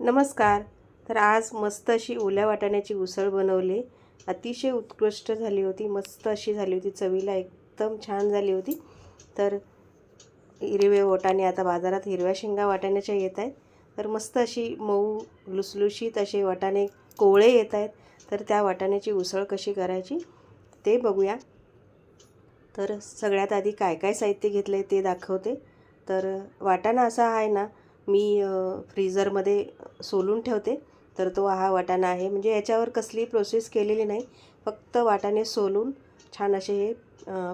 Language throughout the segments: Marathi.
नमस्कार. तर आज मस्त अशी ओल्या वाटाण्याची उसळ बनवली. अतिशय उत्कृष्ट झाली होती मस्त अशी झाली होती चवीला एकदम छान झाली होती. तर हिरवे वाटाणे आता बाजारात हिरव्या शेंगा वाटाण्याच्या येत आहेत. तर मस्त अशी मऊ लुसलुशीत असे वाटाणे कोवळे येत आहेत. तर त्या वाटाण्याची उसळ कशी करायची ते बघूया. तर सगळ्यात आधी काय काय साहित्य घेतलं आहे ते दाखवते. तर वाटाणा असा आहे ना मी फ्रीजरमध्ये सोलून ठेवते. तर तो हा वाटाणा आहे. म्हणजे याच्यावर कसली प्रोसेस केलेली नाही. फक्त वाटाणे सोलून छान असे हे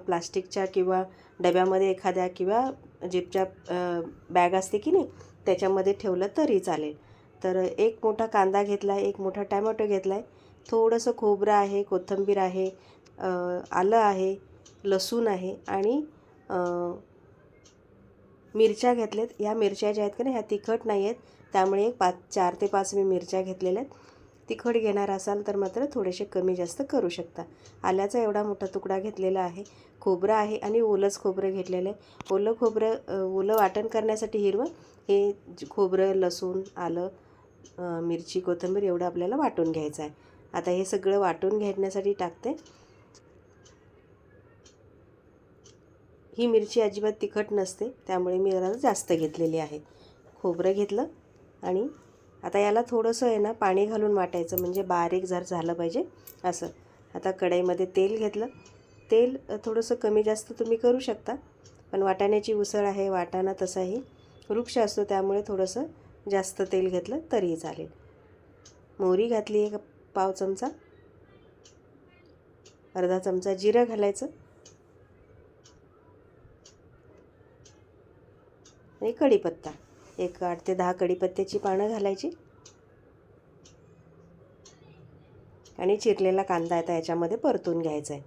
प्लास्टिकच्या किंवा डब्यामध्ये एखाद्या किंवा जिपच्या बॅग असते की नाही त्याच्यामध्ये ठेवलं तरी चालेल. तर एक मोठा कांदा घेतला आहे एक मोठा टॅमॅटो घेतला आहे थोडंसं खोबरं आहे कोथिंबीर आहे आलं आहे लसूण आहे आणि मिरच्या घेतल्यात. ह्या मिरच्या ज्या आहेत का नाही ह्या तिखट नाही आहेत त्यामुळे एक पाच चार ते पाच मी मिरच्या घेतलेल्या आहेत. तिखट घेणार असाल तर मात्र थोडेसे कमी जास्त करू शकता. आल्याचा एवढा मोठा तुकडा घेतलेला आहे. खोबरं आहे आणि ओलंच खोबरं घेतलेलं आहे. ओलं खोबरं ओलं वाटण करण्यासाठी हिरवं हे खोबरं लसूण आलं मिरची कोथिंबीर एवढं आपल्याला वाटून घ्यायचं आहे. आता हे सगळं वाटून घेण्यासाठी टाकते. ही मिरची अजिबात तिखट नसते त्यामुळे मी जरा जास्त घेतलेली आहे. खोबरं घेतलं आणि आता याला थोडंसं आहे ना पाणी घालून वाटायचं म्हणजे बारीक जर झालं पाहिजे असं. आता कढईमध्ये तेल घेतलं. तेल थोडंसं कमी जास्त तुम्ही करू शकता पण वाटाण्याची उसळ आहे वाटाणा तसाही वृक्ष असतो त्यामुळे थोडंसं जास्त तेल घेतलं तरीही चालेल. मोहरी घातली एक पाव चमचा. अर्धा चमचा जिरं घालायचं. आणि कढीपत्ता. एक आठ ते दहा कढीपत्त्याची पानं घालायची. आणि चिरलेला कांदा आता याच्यामध्ये परतून घ्यायचा आहे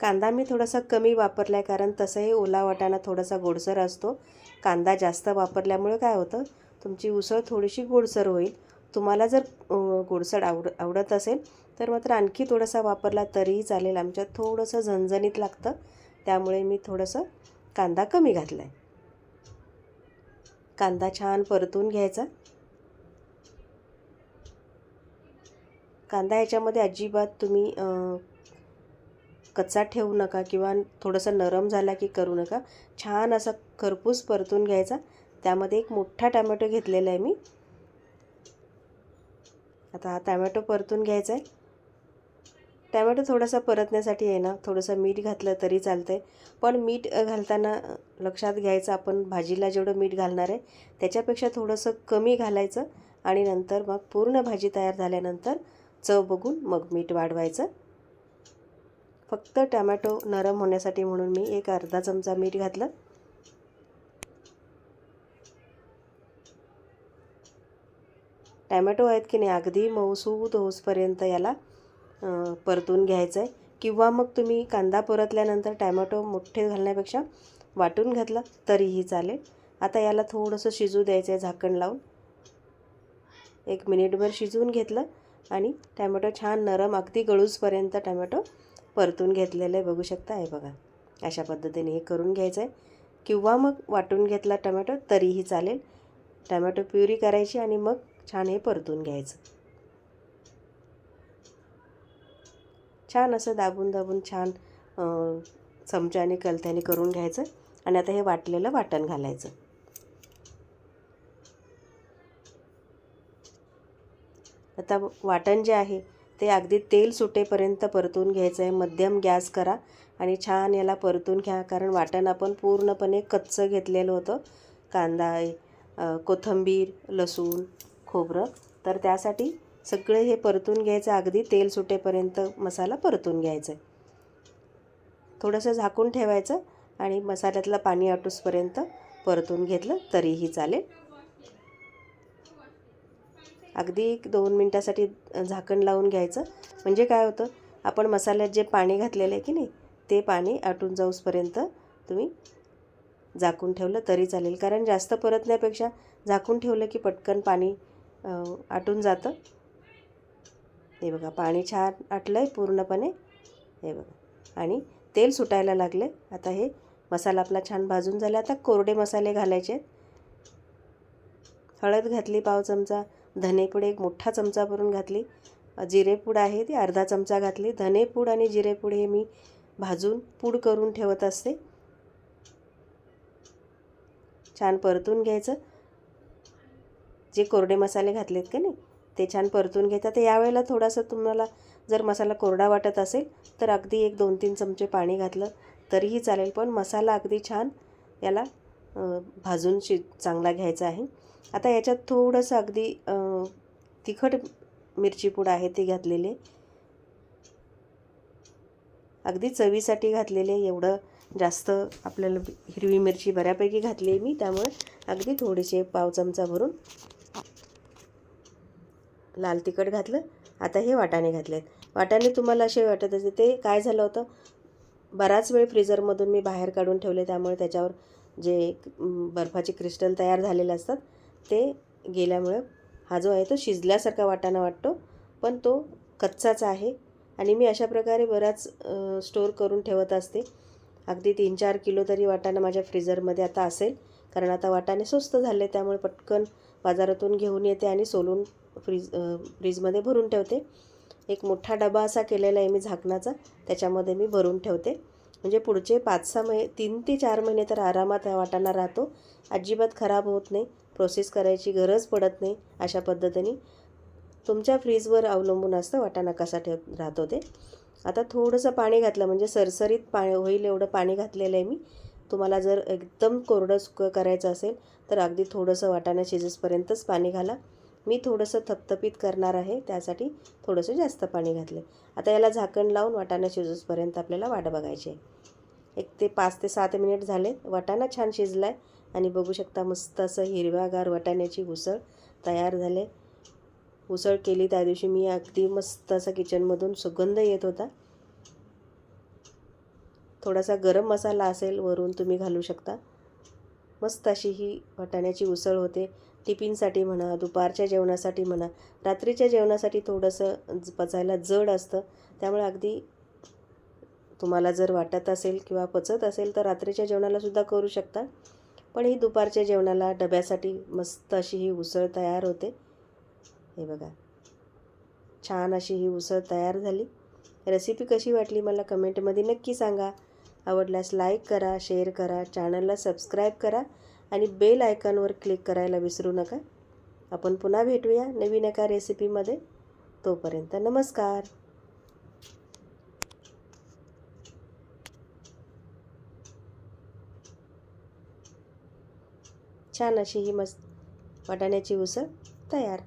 कांदा मी थोडासा कमी वापरला आहे कारण तसंही ओला वाटाणा थोडासा गोडसर असतो. कांदा जास्त वापरल्यामुळे काय होतं तुमची उसळ थोडीशी गोडसर होईल. तुम्हाला जर गोडसर आवड आवडत असेल तर मात्र आणखी थोडासा वापरला तरीही चालेल. आमच्यात थोडंसं झणझणीत लागतं. त्यामुळे मी थोडंसं कांदा कमी घातला आहे कांदा छान परतून घ्यायचा. कांदा याच्यामध्ये अजिबात तुम्ही कच्चा ठेवू नका किंवा थोडंसं नरम झाला की करू नका. छान असा खरपूस परतून घ्यायचा. त्यामध्ये एक मोठा टॅमॅटो घेतलेला आहे मी. आता हा टॅमॅटो परतून घ्यायचा आहे. टॅमॅटो थोडासा परतण्यासाठी आहे ना थोडंसं मीठ घातलं तरी चालतं आहे पण मीठ घालताना लक्षात घ्यायचं आपण भाजीला जेवढं मीठ घालणार आहे त्याच्यापेक्षा थोडंसं कमी घालायचं आणि नंतर मग पूर्ण भाजी तयार झाल्यानंतर चव बघून मग मीठ वाढवायचं. फक्त टॅमॅटो नरम होण्यासाठी म्हणून मी एक अर्धा चमचा मीठ घातलं. टॅमॅटो आहेत की नाही अगदी मऊसूद होसपर्यंत याला परतून घ्यायचं आहे किंवा मग तुम्ही कांदा परतल्यानंतर टॅमॅटो मोठे घालण्यापेक्षा वाटून घातला तरीही चालेल. आता याला थोडंसं शिजू द्यायचं आहे झाकण लावून. एक मिनिटभर शिजवून घेतलं आणि टॅमॅटो छान नरम अगदी गळूसपर्यंत टॅमॅटो परतून घेतलेलं आहे बघू शकता. आहे बघा अशा पद्धतीने हे करून घ्यायचं आहे किंवा मग वाटून घेतला टमॅटो तरीही चालेल. टमॅटो प्युरी करायची आणि मग छान हे परतून घ्यायचं. छान असं दाबून दाबून छान चमच्याने कलत्याने करून घ्यायचं आणि आता हे वाटलेलं वाटण घालायचं. आता वाटण जे आहे ते अगदी तेल सुटेपर्यंत परतून घ्यायचं आहे मध्यम गॅस करा आणि छान याला परतून घ्या. कारण वाटण आपण पूर्णपणे कच्चं घेतलेलं होतं. कांदा कोथिंबीर लसूण खोबरं. तर त्यासाठी सगळे हे परतून घ्यायचं अगदी तेल सुटेपर्यंत मसाला परतून घ्यायचा. आहे थोडंसं झाकून ठेवायचं आणि मसाल्यातलं पाणी आटूसपर्यंत परतून घेतलं तरीही चालेल. अगदी एक दोन मिनटासाठी झाकण लावून घ्यायचं. म्हणजे काय होतं आपण मसाल्यात जे पाणी घातलेलं आहे की नाही ते पाणी आटून जाऊसपर्यंत तुम्ही झाकून ठेवलं तरी चालेल. कारण जास्त परतण्यापेक्षा झाकून ठेवलं की पटकन पाणी आटून जातं. हे बघा पाणी छान आटलं आहे पूर्णपणे. हे बघा. आणि तेल सुटायला लागले आता हे मसाला आपला छान भाजून झाला. आता कोरडे मसाले घालायचे हळद घातली पाव चमचा. धनेपूड एक मोठा चमचा भरून घातली. जिरेपूड आहे ती अर्धा चमचा घातली. धनेपूड आणि जिरेपूड हे मी भाजून पूड करून ठेवत असते. छान परतून घ्यायचं. जे कोरडे मसाले घातलेत का नाही ते छान परतून घेतात तर यावेळेला थोडासा तुम्हाला जर मसाला कोरडा वाटत असेल तर अगदी एक दोन तीन चमचे पाणी घातलं तरीही चालेल. पण मसाला अगदी छान याला भाजून शि चांगला घ्यायचा आहे. आता याच्यात थोडंसं अगदी तिखट मिरची पूड आहे ती घातलेली. अगदी चवीसाठी घातलेले. एवढं जास्त आपल्याला हिरवी मिरची बऱ्यापैकी घातली आहे मी. त्यामुळे अगदी थोडेसे पाव चमचा भरून लाल तिखट घातलं. आता हे वाटाणे घातलेत. वाटाणे तुम्हाला असे वाटत असते ते काय झालं होतं? बराच वेळ फ्रीजरमधून मी बाहेर काढून ठेवले त्यामुळे त्याच्यावर जे बर्फाचे क्रिस्टल तयार झालेले असतात ते गेल्यामुळे हा जो आहे तो शिजल्यासारखा वाटाणा वाटतो पण तो कच्चाच आहे. आणि मी अशा प्रकारे बराच स्टोअर करून ठेवत असते. अगदी तीन चार किलो तरी वाटाणा माझ्या फ्रीजरमध्ये आता असेल कारण आता वाटाणे स्वस्त झाले त्यामुळे पटकन बाजारातून घेऊन येते आणि सोलून फ्रीज फ्रीजमध्ये भरून ठेवते. एक मोठा डबा असा केलेला आहे मी झाकणाचा त्याच्यामध्ये मी भरून ठेवते. म्हणजे पुढचे पाच सहा महिने तीन ते चार महिने तर आरामात वाटाणा राहतो. अजिबात खराब होत नाही. प्रोसेस करायची गरज पडत नाही अशा पद्धतीने. तुमच्या फ्रीजवर अवलंबून असतं वाटाणा कसा ठेव राहतो ते. आता थोडंसं पाणी घातलं म्हणजे सरसरीत पा होईल एवढं पाणी घातलेलं आहे मी. तुम्हाला जर एकदम कोरडं सुकं करायचं असेल तर अगदी थोडंसं वाटाणा शिजेसपर्यंतच पाणी घाला. मी थोडंसं थपथपीत करणार आहे त्यासाठी थोडंसं जास्त पाणी घातलं आता याला झाकण लावून वाटाणा शिजूसपर्यंत आपल्याला वाट बघायची आहे. एक ते पाच ते सात मिनिट झाले वाटाणा छान शिजला आहे आणि बघू शकता मस्त असं हिरव्यागार वाटाण्याची उसळ तयार झाले. उसळ केली त्या दिवशी मी अगदी मस्त असं किचनमधून सुगंध येत होता. थोडासा गरम मसाला असेल वरून तुम्ही घालू शकता. मस्त अशी ही वाटाण्याची उसळ होते. टिफिनसाठी म्हणा दुपारच्या जेवणासाठी म्हणा रात्रीच्या जेवणासाठी थोडंसं पचायला जड असतं. त्यामुळे अगदी तुम्हाला जर वाटत असेल किंवा पचत असेल तर रात्रीच्या जेवणालासुद्धा करू शकता. पण ही दुपारच्या जेवणाला डब्यासाठी मस्त अशी ही उसळ तयार होते. हे बघा. छान अशी ही उसळ तयार झाली. रेसिपी कशी वाटली मला कमेंटमध्ये नक्की सांगा. आवडल्यास लाईक करा शेअर करा चॅनलला सबस्क्राईब करा. आणि बेल आयकॉनवर क्लिक करायला विसरू नका. आपण पुन्हा भेटूया नवीन एका रेसिपीमध्ये. तोपर्यंत नमस्कार. छान अशी ही मस्त वाटाण्याची उसळ तयार.